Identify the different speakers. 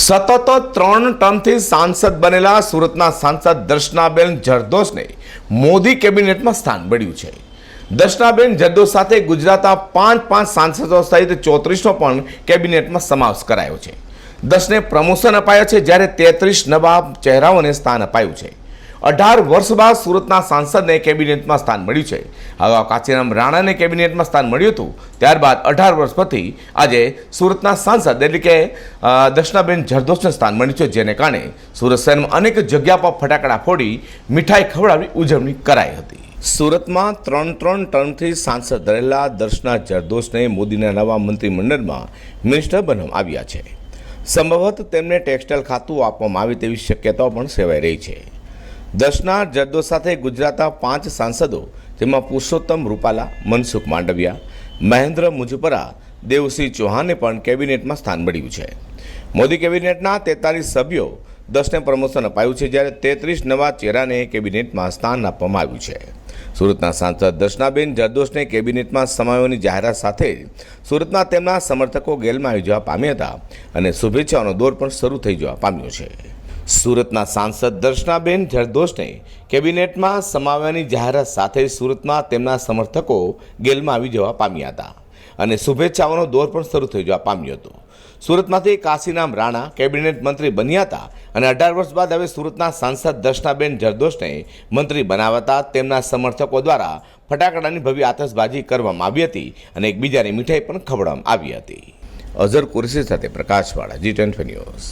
Speaker 1: સતત ત્રણ ટર્મથી સાંસદ બનેલા સુરતના સાંસદ દર્શનાબેન જરદોશને મોદી કેબિનેટમાં સ્થાન મળ્યું છે. દર્શનાબેન જરદોશ સાથે ગુજરાતના પાંચ પાંચ સાંસદો સહિત ચોત્રીસનો પણ કેબિનેટમાં સમાવેશ કરાયો છે. દસને પ્રમોશન અપાયા છે જ્યારે તેત્રીસ નવા ચહેરાઓને સ્થાન અપાયું છે. અઢાર વર્ષ બાદ સુરતના સાંસદને કેબિનેટમાં સ્થાન મળ્યું છે. અગાઉ કાશીરામ રાણાને કેબિનેટમાં સ્થાન મળ્યું હતું. ત્યારબાદ અઢાર વર્ષ પછી આજે સુરતના સાંસદ એટલે કે દર્શનાબેન જરદોશને સ્થાન મળ્યું છે, જેને કારણે સુરત શહેરમાં અનેક જગ્યા પર ફટાકડા ફોડી મીઠાઈ ખવડાવી ઉજવણી કરાઈ હતી. સુરતમાં ત્રણ ત્રણ ટર્મથી સાંસદ રહેલા દર્શના જરદોશને મોદીના નવા મંત્રીમંડળમાં મિનિસ્ટર બનાવવામાં આવ્યા છે. સંભવત તેમને ટેક્સટાઇલ ખાતું આપવામાં આવે તેવી શક્યતાઓ પણ સેવાઈ રહી છે. દર્શના જદ્દો સાથે ગુજરાતના પાંચ સાંસદો, જેમાં પુરુષોત્તમ રૂપાલા, મનસુખ માંડવિયા, મહેન્દ્ર મુજપરા, દેવસિંહ ચૌહાણને પણ કેબિનેટમાં સ્થાન મળ્યું છે. મોદી કેબિનેટના તેતાલીસ સભ્યો દસને પ્રમોશન અપાયું છે, જ્યારે તેત્રીસ નવા ચહેરાને કેબિનેટમાં સ્થાન આપવામાં આવ્યું છે. સુરતના સાંસદ દર્શનાબેન જરદોશને કેબિનેટમાં સમાવવાની જાહેરાત સાથે જ સુરતના તેમના સમર્થકો ગેલમાં આવી જવા પામ્યા હતા અને શુભેચ્છાઓનો દોર પણ શરૂ થઈ જવા પામ્યો છે. સુરતના સાંસદ દર્શનાબેન જરદોશને કેબિનેટમાં સમાવવાની જાહેરાત સાથે સુરતમાં તેમના સમર્થકો ગેલમાં આવી જવા પામ્યા હતા અને શુભેચ્છાઓનો દોર પણ શરૂ થઈ જવા પામ્યો હતો. સુરતમાંથી કાશીનામ રાણા કેબિનેટ મંત્રી બન્યા હતા અને અઢાર વર્ષ બાદ હવે સુરતના સાંસદ દર્શનાબેન જરદોશને મંત્રી બનાવતા તેમના સમર્થકો દ્વારા ફટાકડાની ભવ્ય આતશબાજી કરવામાં આવી હતી અને એકબીજાની મીઠાઈ પણ ખવડાવવામાં આવી હતી. અઝર કુરેશી સાથે પ્રકાશવાળા જી ટ્વેન્ટી ન્યૂઝ.